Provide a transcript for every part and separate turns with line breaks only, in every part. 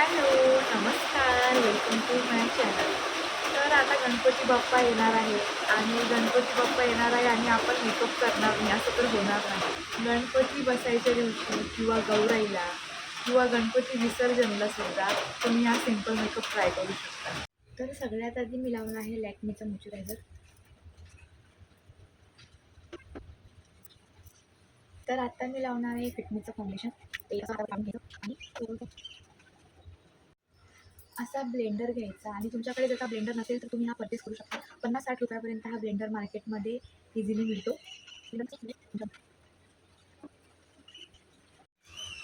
Hello नमस्कार welcome to my channel तर आता गणपती बाप्पा येणार आहे आणि गणपती बाप्पा येणार आहे आणि आपण मेकअप करणार नाही असं तर होणार नाही. गणपती बसायच्या दिवशी किंवा गौराईला किंवा गणपती विसर्जनला सुद्धा तुम्ही हा सिंपल मेकअप ट्राय करू शकता.
तर सगळ्यात आधी मी लावणार आहे लॅक्मीचा मॉइश्चरायझर तर आता मी लावणार आहे फिटमीचं फाउंडेशन ते आणि असा ब्लेंडर घ्यायचा आणि तुमच्याकडे जर का ब्लेंडर नसेल तर तुम्ही हा परचेस करू शकता. पन्नास साठ रुपयापर्यंत हा ब्लेंडर मार्केटमध्ये इझिली मिळतो.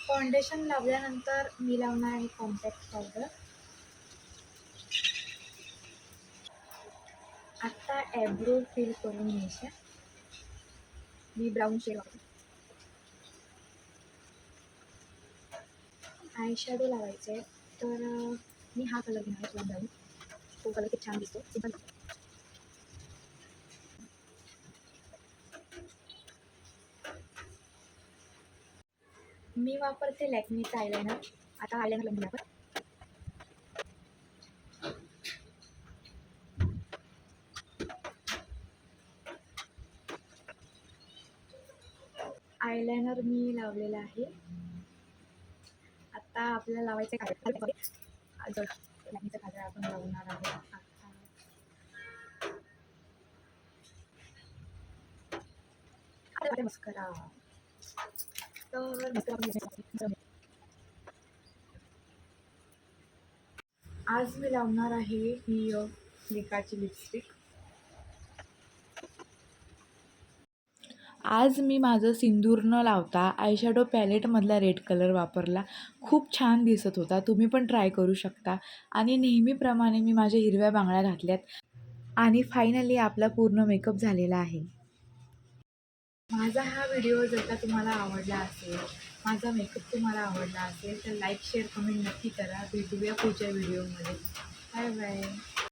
फाउंडेशन लावल्यानंतर मी लावणार आहे कॉम्पॅक्ट पावडर आत्ता ॲब्रो फिल करून घ्यायचे. मी ब्राऊन शेड वापरते. आय शॅडो लावायचे. आहे तर मी हा कलर घेणार आहे ब्राऊन तो कलर खूप छान दिसतो सिंपल मी वापरते लॅक्मीचा आयलायनर आता आयलायनर लावून आपण. आयलायनर मी लावलेला आहे. आता आपल्याला लावायचं काय जर लाईनचं आपण लावणार आहोत मस्करा तर मस्करा
आज मी लावणार आहे ही अ, निकाची लिपस्टिक आज मी माझं सिंदूर न लावता आयशॅडो पॅलेटमधला रेड कलर वापरला. खूप छान दिसत होता. तुम्ही पण ट्राय करू शकता. आणि नेहमीप्रमाणे मी माझ्या हिरव्या बांगड्या घातल्यात. आणि फायनली आपला पूर्ण मेकअप झालेला आहे. माझा हा व्हिडिओ जर का तुम्हाला आवडला असेल माझा मेकअप तुम्हाला आवडला असेल तर लाईक शेअर कमेंट नक्की करा. भेटूया पुढच्या व्हिडिओमध्ये बाय बाय